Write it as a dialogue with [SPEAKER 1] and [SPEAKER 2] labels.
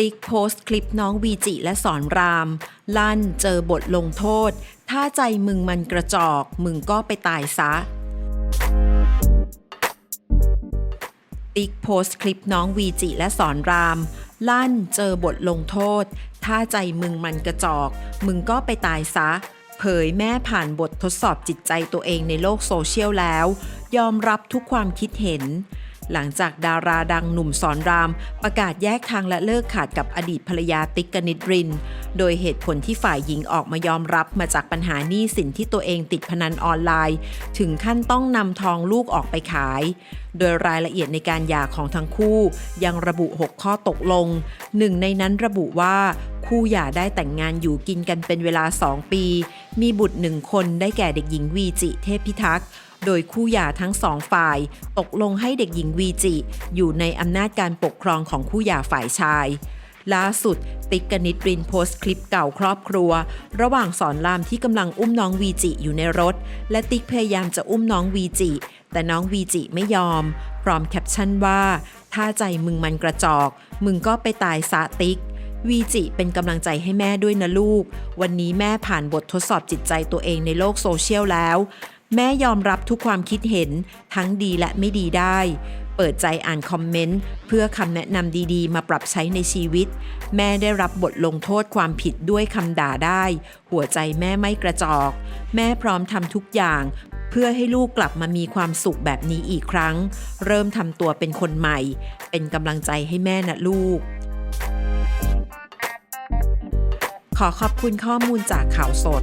[SPEAKER 1] ติ๊กโพสต์คลิปน้องวีจิและสอนราม ลั่นเจอบทลงโทษ ถ้าใจมึงมันกระจอก มึงก็ไปตายซะ ติ๊กโพสต์คลิปน้องวีจิและสอนราม ลั่นเจอบทลงโทษ ถ้าใจมึงมันกระจอก มึงก็ไปตายซะ เผยแม่ผ่านบททดสอบจิตใจตัวเองในโลกโซเชียลแล้ว ยอมรับทุกความคิดเห็น หลังจากดาราดังหนุ่มสอนราม ประกาศแยกทางและเลิกขาดกับอดีตภรรยาติ๊กกนิดริน โดยเหตุผลที่ฝ่ายหญิงออกมายอมรับมาจากปัญหาหนี้สินที่ตัวเองติดพนันออนไลน์ ถึงขั้นต้องนำทองลูกออกไปขาย โดยรายละเอียดในการหย่าของทั้งคู่ยังระบุ 6 ข้อตกลง หนึ่งในนั้นระบุว่าคู่หย่าได้แต่งงานอยู่กินกันเป็นเวลา 2 ปี มีบุตรหนึ่งคนได้แก่เด็กหญิงวีจิเทพพิทักษ์ โดยคู่หย่าทั้งสองฝ่าย ตกลงให้เด็กหญิงวีจิ อยู่ในอำนาจการปกครองของคู่หย่าฝ่ายชาย ล่าสุด ติ๊กกนิดรินโพสต์คลิปเก่าครอบครัว ระหว่างสอนรามที่กำลังอุ้มน้องวีจิอยู่ในรถ และติ๊กพยายามจะอุ้มน้องวีจิ แต่น้องวีจิไม่ยอม พร้อมแคปชั่นว่า ถ้าใจมึงมันกระจอก มึงก็ไปตายซะติ๊กวีจิเป็นกำลังใจให้แม่ด้วยนะลูก วันนี้แม่ผ่านบททดสอบจิตใจตัวเองในโลกโซเชียลแล้ว แม่ยอมรับทุกความคิดเห็นทั้งดีและไม่ดีได้ เปิดใจอ่านคอมเมนต์ เพื่อคำแนะนำดีๆ มาปรับใช้ในชีวิต แม่ได้รับบทลงโทษความผิดด้วยคำด่าได้ หัวใจแม่ไม่กระจอก แม่พร้อมทำทุกอย่างเพื่อให้ลูกกลับมามีความสุขแบบนี้อีกครั้ง เริ่มทำตัวเป็นคนใหม่ เป็นกำลังใจให้แม่นะลูก ขอขอบคุณข้อมูลจากข่าวสด